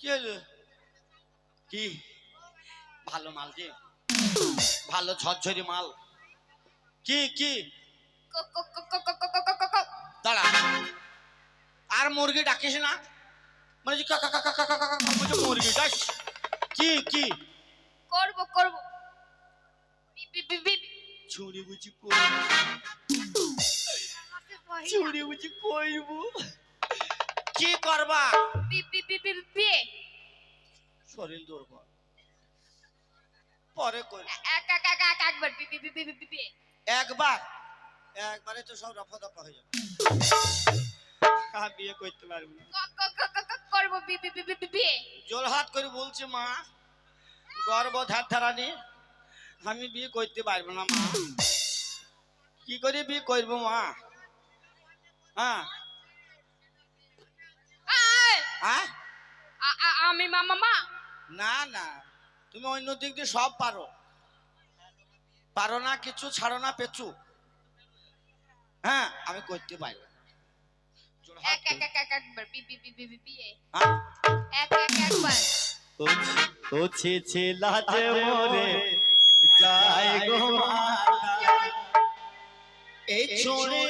কি হলো কি ভালো মাল যে ভালো ঝরঝরি মাল কি কি দাঁড়া আর মুরগি ডাকিস না মানে যে কাকা কাকা কাকা কাকা বলছে মুরগি ডাক কি কি করব করব বি- বুঝি কইব ছুরি বুঝি কইব কি করবা বিয়ে শরীর দুর্বল পরে একবার বিয়ে একবার একবারে তো সব রফা দফা হয়ে যাবে বিয়ে করতে পারব করব বি- বি- বি- বি- বি- বিয়ে জোর হাত করে বলছি মা গর্ব ধার ধারানি আমি বিয়ে করতে পারব না মা কি করে বিয়ে করব মা হ্যাঁ! হ্যাঁ আমি মামা মা না না। তুমি অন্য দিক দিয়ে সব পারো। পারো না কিছু ছাড়ো না পেছু হ্যাঁ আমি করতে পারব এক এক এক এক একবার। বি- বি- বি- বি- বি- হ্যাঁ? এক এক একবার। ও ছি ছি লাজে মোরে যায় গো মাতা এই ছুরি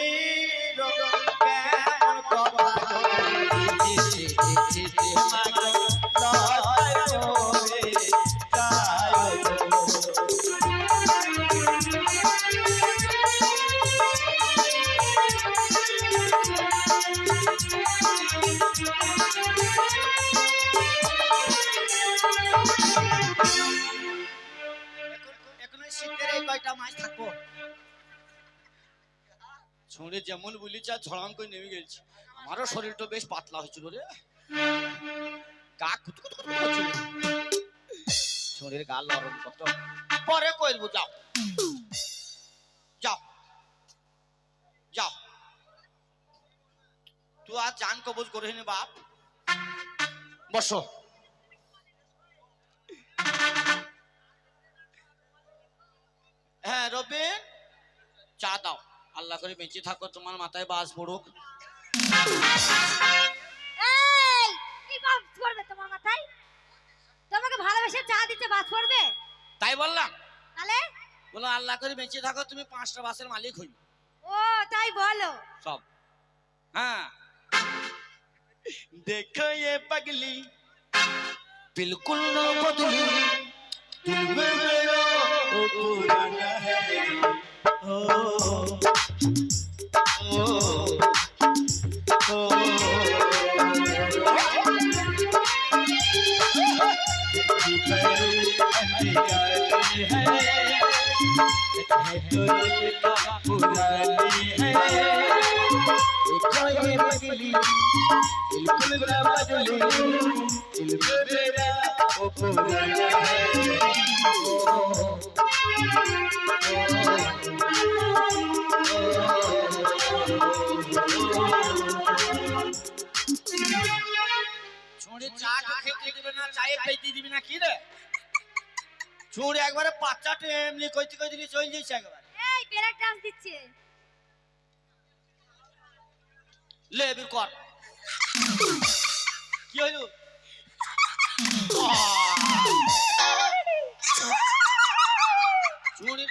ছুঁড়ে যেমন বলিছে আর ঝড়াম নেমে গেছি আমারও শরীরটা বেশ পাতলা হয়েছিল রে। গা ছুঁড়ের গা লরম কত পরে যাও। যাও। যাও। তুই আর জান কবজ বাপ। বসো। হ্যাঁ রবিন। চা দাও। আল্লাহ করে বেঁচে থাকো, তোমার মাথায় বাস পড়ুক। এই কি বাস পড়বে তোমার মাথায় তোমাকে ভালোবেসে চা দিতে বাস পড়বে তাই বললাম তাহলে বলো আল্লাহ করে বেঁচে থাকো তুমি পাঁচটা বাসের মালিক হই ও তাই বলো সব হ্যাঁ देखो ये पगली बिल्कुल न बदली दिल में मेरा वो पुराना है ओ ओ চা খেতে দিবে না চায়ে খাইতে দিবি না কি রে? ছোড়ে একবারে পাঁচটা এমনি কইতে কইতে নিয়ে চলে যাইছে একবার। এই বেরাক ডান্স দিচ্ছে। লে বের কর। কি হইল? ছোড়ে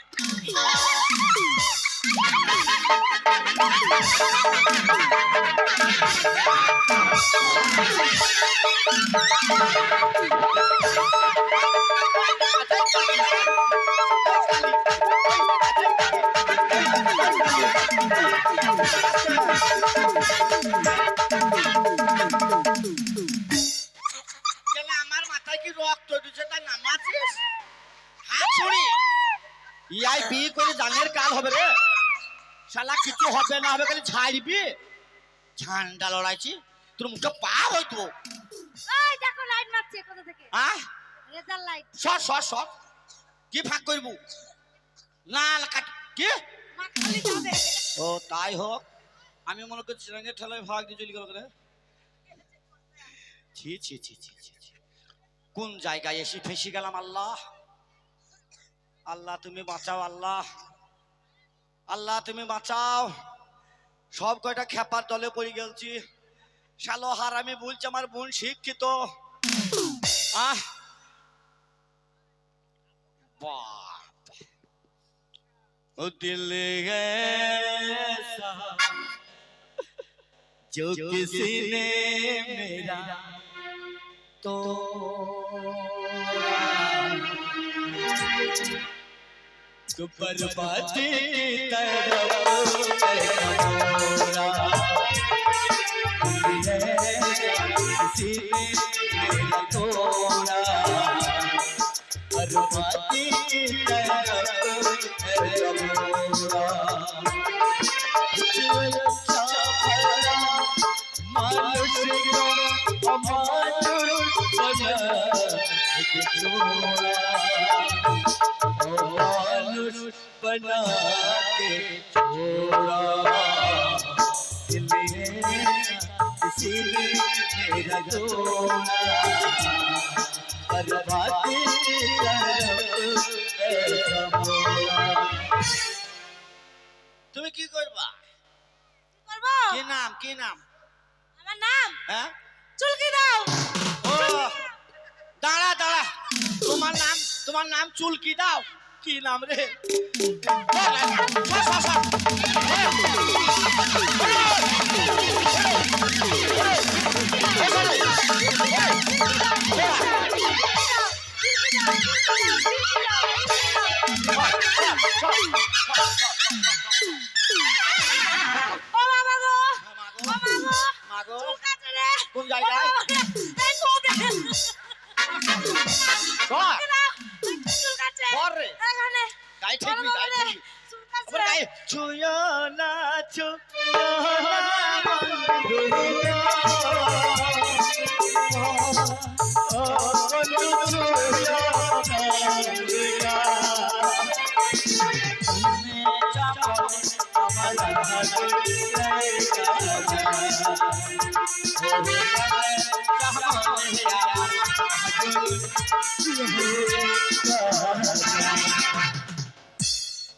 কেন ছাড়বি? ঝান্ডা লড়াইছি তোর মুখে পা হইতো কোথা থেকে? আহ? Result light. সর সর সর। কি ফাঁক করব? লাল কাট কি? মাখালি যাবে। ও তাই হোক। আমি মনে করছি রঙের ঠেলায় ভাগ দিয়ে চলে গেল করে ছি ছি ছি ছি। কোন জায়গায় এসে ফেসে গেলাম আল্লাহ? আল্লাহ তুমি বাঁচাও আল্লাহ। আল্লাহ তুমি বাঁচাও। সব কয়টা খেপার দলে পড়ে গেলছি শালো হার আমি বলছি আমার বোন শিক্ষিত আহ বাপ ও দিল ऐसा जो किसी ने मेरा तो तो बर्बादी किसी ने मेरा तोड़ा बर्बादी बना के छोड़ा किसी ने मेरा जोड़ा बर्बादी তুমি কি করবা কি করবো কি নাম কি নাম আমার নাম হ্যাঁ চুলকি দাও ও দাঁড়া দাঁড়া তোমার নাম তোমার নাম চুলকি দাও কি নাম রে সর, সর,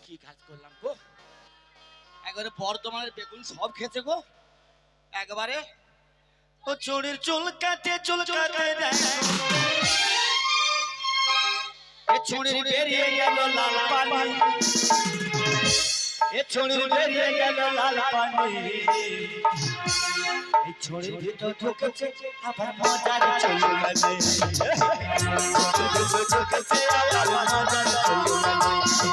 কি কাজ করলাম গো? একবারে বর্ধমানের বেগুন সব খেতে গো? একবারে? ও চুরির চুল কাটে চুল কাটে চুরির বেরিয়ে গেল লাল পানি। এ চুরির বেরিয়ে গেল লাল পানি। এই ছড়ির ভিতর ঢুকেছে আবার মজার চলে গেছে ঢুকেছে আবার মজার চলে গেছে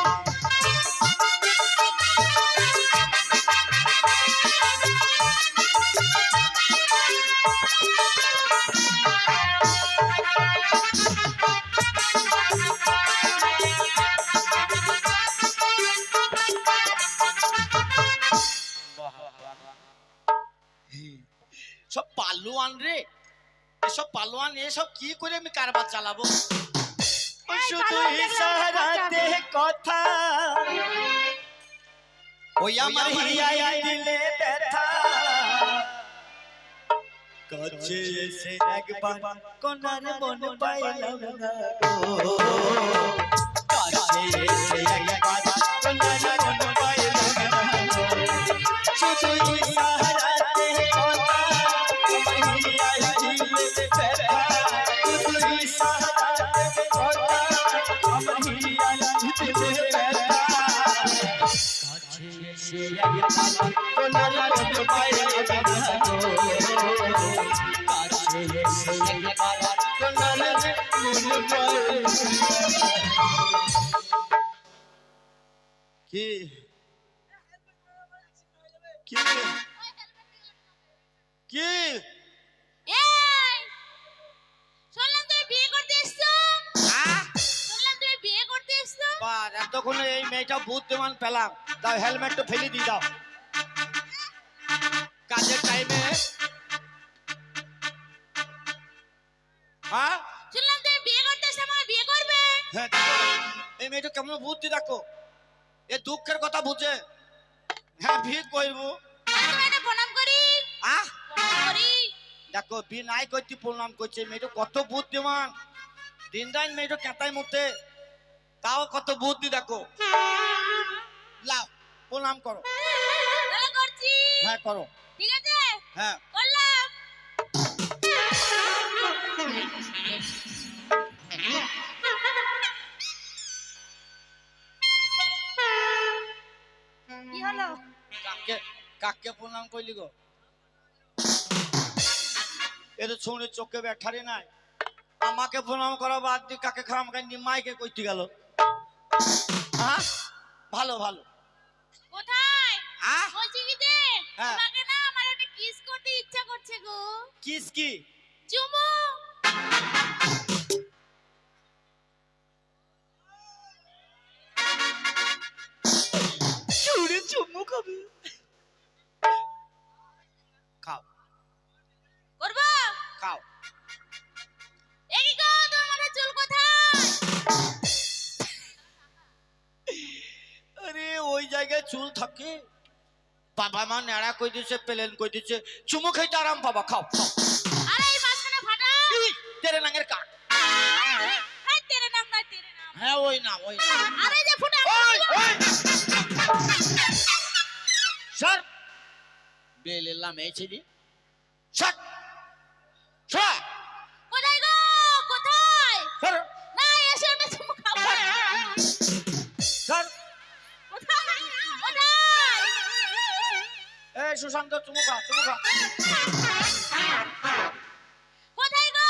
কি করে আমি কারবার চালাবো? শুধু ইশারাতে কথা। ওই আমার হিয়ায় দিলে ব্যথা। কাছে এসে একবার কোনার মন পাইলাম না গো। কাছে এসে একবার কোনার মন পাইলাম না গো। শুধু কি? কি? কি? এই! শুনলাম তুমি বিয়ে করতে এসছো? আহ? এতক্ষণে এই মেয়েটা বুদ্ধিমান পেলাম। দাও হেলমেটটা ফেলে দিয়ে দাও। কাজের টাইমে হ্যাঁ? শুনলাম তুমি বিয়ে করতে আমাকে বিয়ে করবে। হ্যাঁ এই মেয়েটা কেমন বুদ্ধি দেখো। এ দুঃখের কথা বুঝে। হ্যাঁ ভিড় করব। প্রণাম করি। আহ? দেখো বি নাই করতে প্রণাম করছে। মেয়েটা কত বুদ্ধিমান। দিন দিন মেয়েটা কেঁতাই মতে তাও কত বুদ্ধি দেখো। লাও প্রণাম করো। করছি। হ্যাঁ করো। ঠিক আছে? হ্যাঁ। করলাম। কি হলো? কাকে কাকে প্রণাম করলি গো। এ তো ছুঁড়ে চোখে ব্যাঠারি নাই। আমাকে প্রণাম করা বাদ দিয়ে কাকে খারাপ নিমাইকে কইতে গেল? হ্যাঁ ভালো ভালো। কোথায়? আহ? বলছি কি যে হ্যাঁ। তোমাকে না আমার একটা কিস করতে ইচ্ছা করছে গো। কিস কি? চুমু। ছুঁড়ে চুমু খাবে। খাও। করব? খাও। বাবা মা নেড়া কই দিছে প্লেন কই দিছে? চুমু খাইতে আরাম বাবা খাও খাও। আরে এই মাছখানা ফাটা। তেরে নাঙ্গের কাট এই তেরে নাম না তেরে নাম। হ্যাঁ ওই না ওই না আরে যে ফুটা ওই ওই। স্যার। বেলেলাম এই ছিলি। স্যার। সুশান্ত চুমু খা চুমু খা কোথায় গো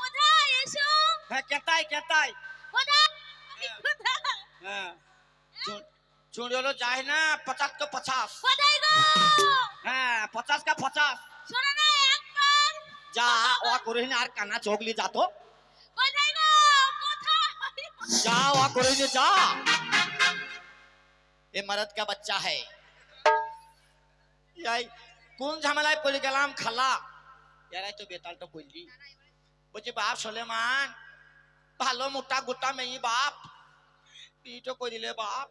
কোথায় এসো হ্যাঁ কেতাই কেতাই কোথায় কোথায় হ্যাঁ চুড়ি হলো যায় না পচাশ কা পচাশ কোথায় গো হ্যাঁ পচাশ কা পচাশ শোনো না একবার যা ও করে নি আর কানা চোগলি যা তো কোথায় গো কোথায় যা ও করে নি যা এ মরদ का बच्चा है ইয়াই কোন ঝামেলায় পড়ে গেলাম খালা? এরাই তো বেতালটা কইলি বলছি বাপ সলেমান ভালো মোটা গোটা মেয়ে বাপ। পিটো কই দিলে বাপ।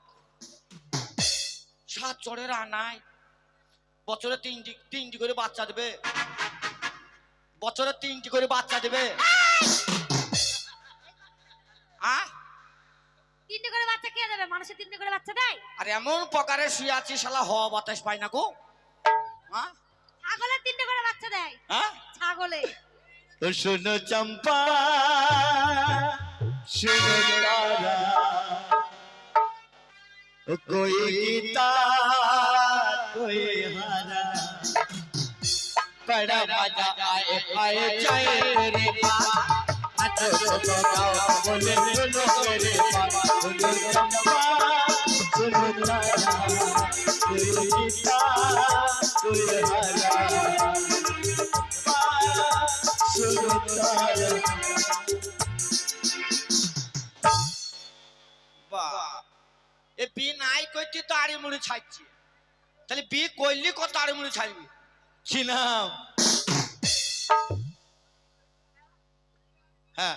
সাত চড়ের আনায় বছরে তিনটি তিনটি করে বাচ্চা দেবে। বছরে তিনটি করে বাচ্চা দেবে। আহ তিনটে করে বাচ্চা কে দেবে? মানুষের তিনটে করে বাচ্চা দেয়? আর এমন প্রকারে শুয়ে আছি শালা হওয়া বাতাস পাই না গো। হ্যাঁ ছাগলের তিনটে করে বাচ্চা দেয় হ্যাঁ ছাগলে শোনো চম্পা শোনো তারা कोई गीता कोई हारा बड़ा मजा आए आए जाए रे नाचो तो गाओ बोले सुनो रे सुनो चंपा এ বি নাই করছি তো আড়ি মুড়ি ছাড়ছি তাহলে বি করলি কত আড়ি মুড়ি ছাড়বি কি নাম? হ্যাঁ।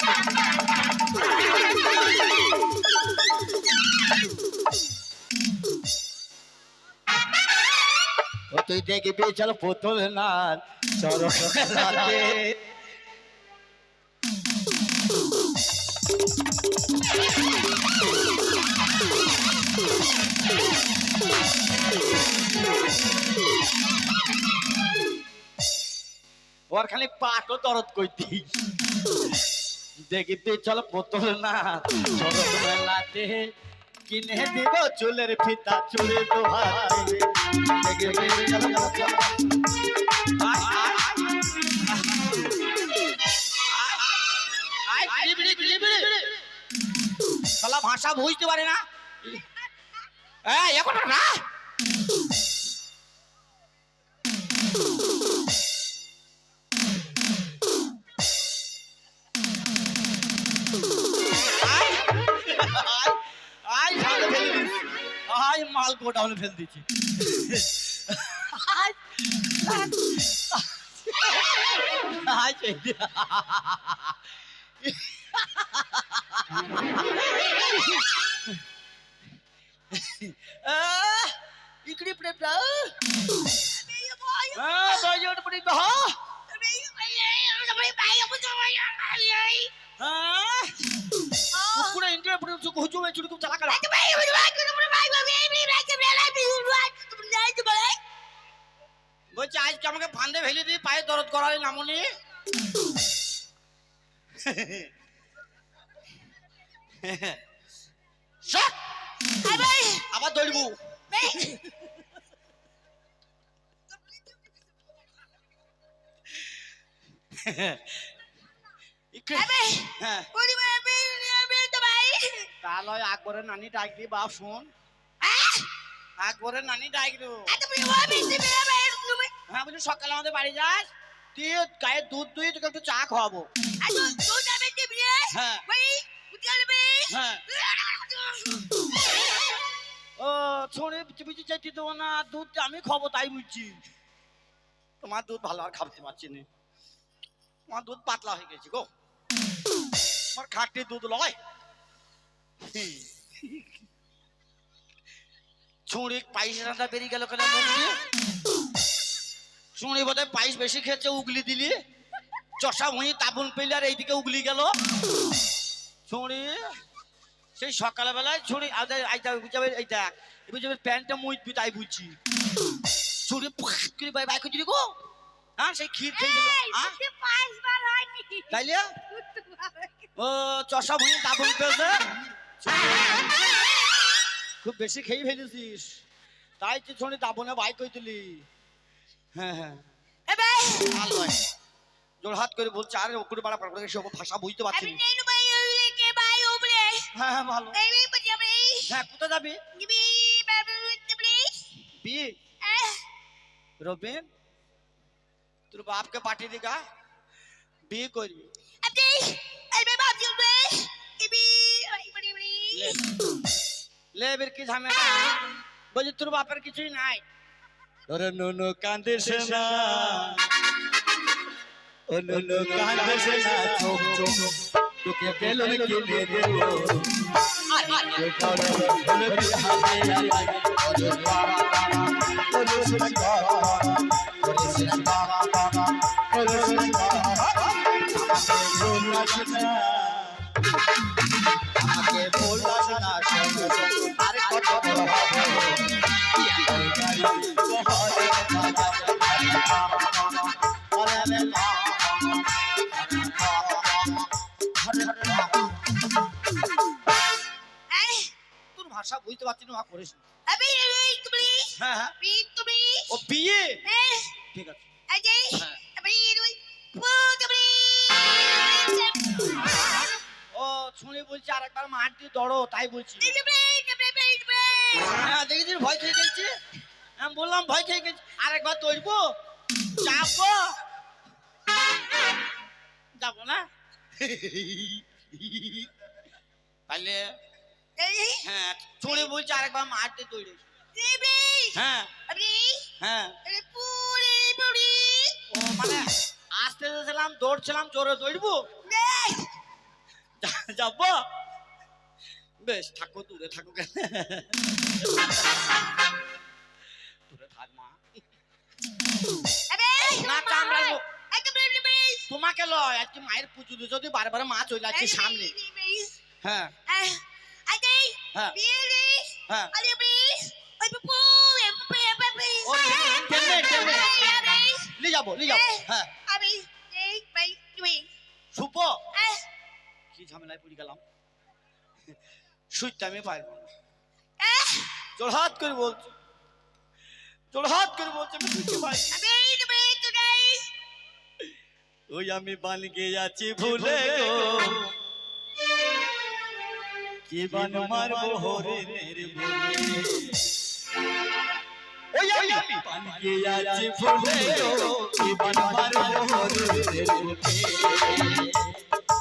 তুই দেখবি চল পুতুল নাচ চরক রাতে। ওর খালি পাটও দরদ কইতি। দেখিতে চল পুতুল নাচ চরক মেলাতে কিনে দিব চুলের ফিতা চুলে ভাষা বুঝতে পারে না। এখন না মাল গোডাউনে ফেল দিচ্ছি আয়, আয়, সেই দিয়ে। আহ, इकडे इकडे इकडे. Ah, बाई, కూడా ఇంట్లో ఇప్పుడు కొంచెం చుడుకు చాలా కదా বলছি আজকে আমাকে ফান্দে ভেলে দিয়ে পায়ে দরদ করালি নামনি আবার দৌড়বো। তাহলে আকবরের নানি ডাক দি বাপ শোন আকবরের নানি ডাক দিও হ্যাঁ বলি সকালে আমাদের বাড়ি যাস তুই গায়ে দুধ দুই তোকে একটু চা খাওয়াবো। হ্যাঁ। হ্যাঁ। ও ছোড়ে পিছু পিছু চাইতে দেবো না দুধ আমি খাব তাই বুঝছি তোমার দুধ ভালো আর খাবতে পারছি না তোমার দুধ পাতলা হয়ে গেছে গো। তোমার খাটে দুধ লয় ছুঁড়ি পাইসটা বেরিয়ে গেল কেন মুখ দিয়ে ছুঁড়ি বোধহয় পাইস বেশি খেয়েছে উগলি দিলি। চষা ভুঁই তাবুন পেলে আর এইদিকে উগলি গেল। ছুঁড়ি সেই সকালবেলায় ছুরি আইটা বুঝাবে এইটা বুঝাবে প্যান্টটা মুইতবি তাই বুঝছি। ছুরি করে বাই বাই করে গো? হ্যাঁ সেই ক্ষীর খেয়ে গেল হ্যাঁ? তাইলে? ও চষা ভুঁই তাবুন পেয়েছে খুব বেশি খেয়ে ফেলেছিস। তাই তো শুনি দাবনে বাই কই তুলি হ্যাঁ হ্যাঁ। ভালো নয় জোরহাত করে বলছে আরে ওকুরে বাড়া পাড়া করে সে ওকে ভাষা বুঝতে পারছি হ্যাঁ হ্যাঁ ভালো। হ্যাঁ কোথায় যাবি? বিয়ে রবিন তোর বাপকে পাঠিয়ে দিগা। বিয়ে করবি। লে লে এবার কি ঝামেলা? বলছি তোর বাপের কিছুই নাই। ওরে নুনু কান্দিস না। ও নুনু কান্দিস না। চোখ চোখ তোকে বেলুন কিনে দেব। আয় আমাকে বললাস না আরে কত ভাষা বুঝতে পারছি না করিস না। হ্যাঁ হ্যাঁ ও বিয়ে ঠিক আছে হ্যাঁ শুনে বলছি আরেকবার মার দিয়ে দৌড়ো তাই বলছি। হ্যাঁ দেখেছিস? ভয় খেয়ে গেছি আমি বললাম ভয় খেয়ে গেছি আর একবার তৈরবো যাব যাব না। তাহলে হ্যাঁ ছুঁড়ে বলছি আরেকবার মারতে তৈরি হ্যাঁ। হ্যাঁ। মানে আসতে ছিলাম দৌড়ছিলাম জোরে দৌড়বো যাব বেশ থাকো দূরে থাকো কেন দূরে থাক মা না কামড়াইবো তোমাকে লয় আজকে মায়ের পুজো যদি বারবার মা চলে যাচ্ছে সামনে হ্যাঁ হ্যাঁ হ্যাঁ লি যাব লি যাব হ্যাঁ ঝামেলায় পড়ে গেলাম। সুইতে আমি পারব না। জোড়হাত করে বলছি। জোড়হাত করে বলছি আমি তুমি তোরাই ওই আমি বান গিয়েছি ভুলে গো। কি বান মারবো হরিণের বনে ওই আমি। বান গিয়েছি ভুলে গো? কি বান মারবো হরিণের বনে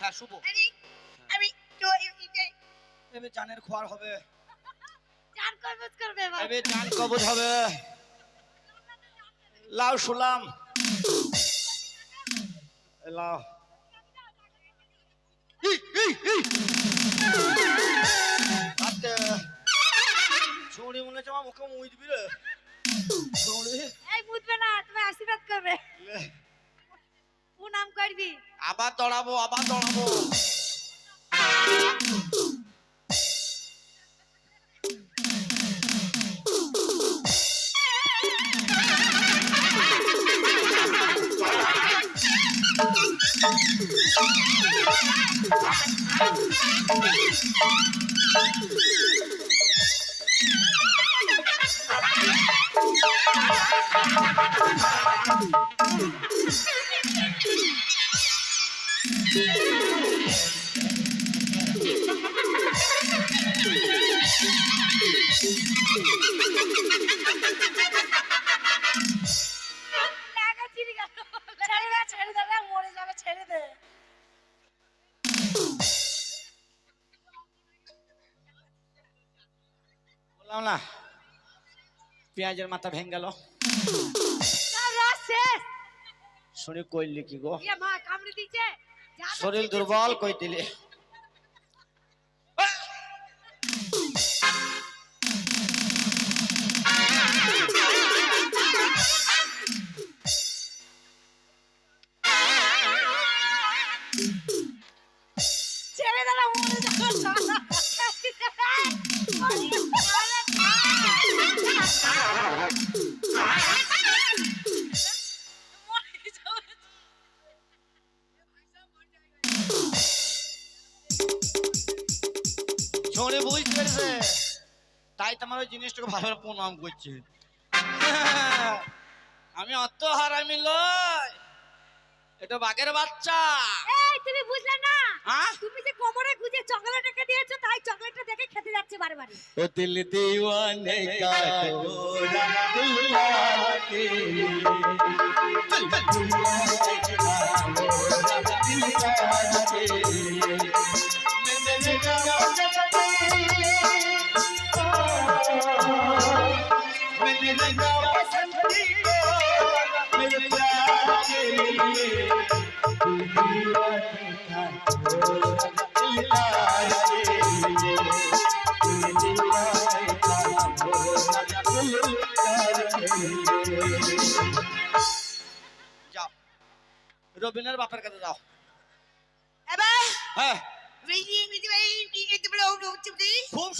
হ্যাঁ শুভ খোয়ার হবে চান জান কবজ হবে লাও শুলাম এ লাও ই, ই, ই। আতে, ছুরি মনে হচ্ছে আমার মুখে মুই দিবি। রে ছুরি এই বুঝবে না তুমি আশীর্বাদ করবে। নাম করবি? আবার দৌড়াবো আবার দৌড়াবো। Thank you. পেঁয়াজের মাথা ভেঙে গেল। শুনি কইলি কি গো? ইয়ে শরীর দুর্বল কই দিলে তোমার ওই জিনিসটাকে ভালোভাবে প্রণাম করছে আমি অত হারামি লয় এটা বাঘের বাচ্চা এই তুমি বুঝলা না তুমি যে কোমরে গুজে চকলেট দিয়েছ তাই চকলেটটা দেখে খেতে যাচ্ছে বারবার ও দিল দিওয়ানে কা ডোরা দুলাকে দিল রবিনের বাপের কাছে যাও হ্যাঁ খুব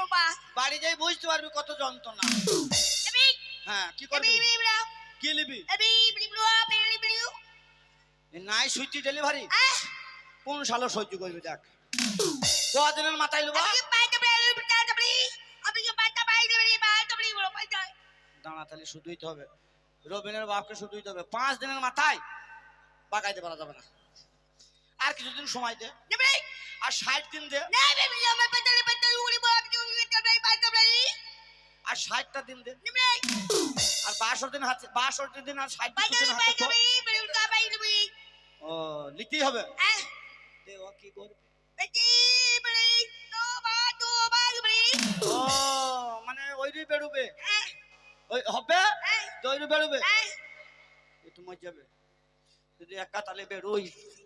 বাবা বাড়ি যাই বুঝতে পারবি কত যন্ত্রণা। হ্যাঁ কি করবি? কি নিবি নাই সুইটি ডেলিভারি। কোন সালে সহ্য করবি দেখ। কদিনের মাথায় বলে দাঁড়া তাহলে শুধু দিতে হবে। রবিনের বাপকে শুধু দিতে হবে। পাঁচ দিনের মাথায় বাগাইতে পারা যাবে না। আর কিছুদিন সময় দে। আর ষাট দিন দে। আর ষাটটা দিন দে। আর বাষট্টি দিন হাতে বাষট্টি দিন আর ষাট দিন হাতে ও লিখতেই হবে। আহ দে ও কি করবে? ও মানে ওইরই বেরোবে আহ ওই হবে? তো ওইরই বেরোবে আহ এ তো মজা যাবে যদি একা তালে বেরোই।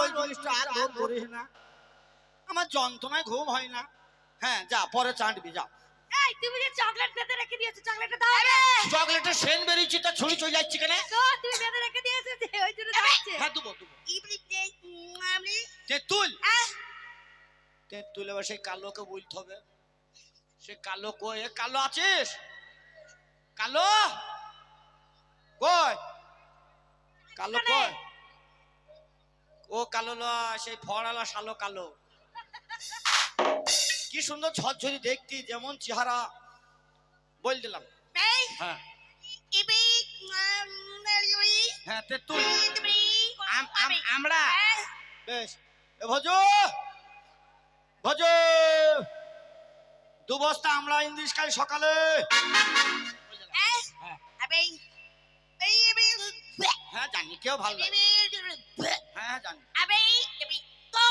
ওই জিনিসটা আর ঘুম করিস না। আমার যন্ত্রণায় ঘুম হয় না। হ্যাঁ যা পরে চাটবি যা। এই তুমি যে চকলেট বেঁধে রেখে দিয়েছ চকলেটটা দাও আরে চকলেটের সেন বেরিয়েছি তা ছুরি চলে যাচ্ছে কেন? তো তুমি বেঁধে রেখে দিয়েছ যে ওই জন্য যাচ্ছে। হ্যাঁ দুবো দুবো। ইবলি তে তেঁতুল? তেঁতুল এবার সেই কালোকে বলতে হবে। সে কালো কই? কালো আছিস? কালো? কই? কালো কই? ও কালো লয় সেই ফড়ালা সালো কালো। কি সুন্দর ঝরঝরি দেখতি যেমন চেহারা। বল দিলাম। হ্যাঁ। হ্যাঁ আমরা। বেশ। এ ভজু ভজু। দু বস্তা আমরা ইংলিশ কাল সকালে। হ্যাঁ। ইবি হ্যাঁ জানি কেউ ভালো লাগে হ্যাঁ হ্যাঁ জানি। আবে তো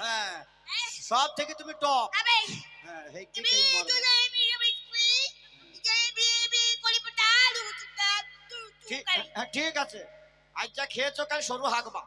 হ্যাঁ সব থেকে তুমি টপ আবে হ্যাঁ হেই কি মরবে হ্যাঁ ঠিক আছে। আজ যা খেয়েছো কাল সরু হাঁকবা